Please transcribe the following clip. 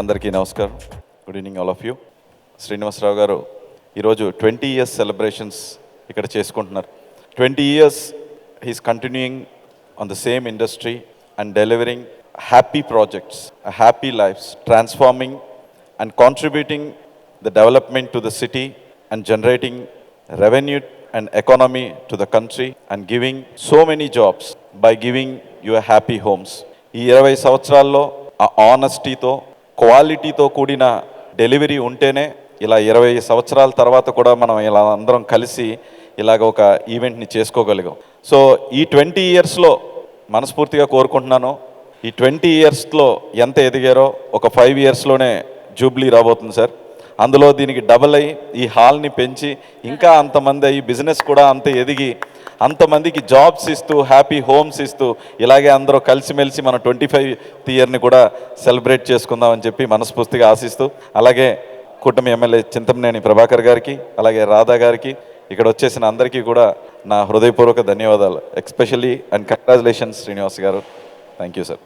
అందరికీ నమస్కారం. Good evening all of you Srinivasarao గారు ఈరోజు ట్వంటీ ఇయర్స్ సెలబ్రేషన్స్ ఇక్కడ చేసుకుంటున్నారు. Twenty years he's continuing on the same industry and delivering happy projects happy lifes transforming and contributing the development to the city and generating revenue and economy to the country and giving so many jobs by giving your happy homes ఈ ఇరవై సంవత్సరాల్లో ఆ ఆనెస్టీతో క్వాలిటీతో కూడిన delivery ఉంటేనే ఇలా ఇరవై సంవత్సరాల తర్వాత కూడా మనం ఇలా అందరం కలిసి ఇలాగ ఒక ఈవెంట్ని చేసుకోగలిగాం. సో ఈ ట్వంటీ ఇయర్స్లో మనస్ఫూర్తిగా కోరుకుంటున్నాను. ఈ ట్వంటీ ఇయర్స్లో ఎంత ఎదిగారో ఒక ఫైవ్ ఇయర్స్లోనే జూబ్లీ రాబోతుంది సార్. అందులో దీనికి డబల్ అయ్యి ఈ హాల్ని పెంచి ఇంకా అంతమంది అయ్యి బిజినెస్ కూడా అంత ఎదిగి అంతమందికి జాబ్స్ ఇస్తూ హ్యాపీ హోమ్స్ ఇస్తూ ఇలాగే అందరూ కలిసిమెలిసి మన ట్వంటీ ఫైవ్ ఇయర్ని కూడా సెలబ్రేట్ చేసుకుందామని చెప్పి మనస్ఫూర్తిగా ఆశిస్తూ అలాగే కూటమి ఎమ్మెల్యే చింతమనేని ప్రభాకర్ గారికి అలాగే రాధా గారికి ఇక్కడ వచ్చేసిన అందరికీ కూడా నా హృదయపూర్వక ధన్యవాదాలు. ఎక్స్పెషల్లీ అండ్ కంగ్రాచులేషన్స్ శ్రీనివాస్ గారు. Thank you sir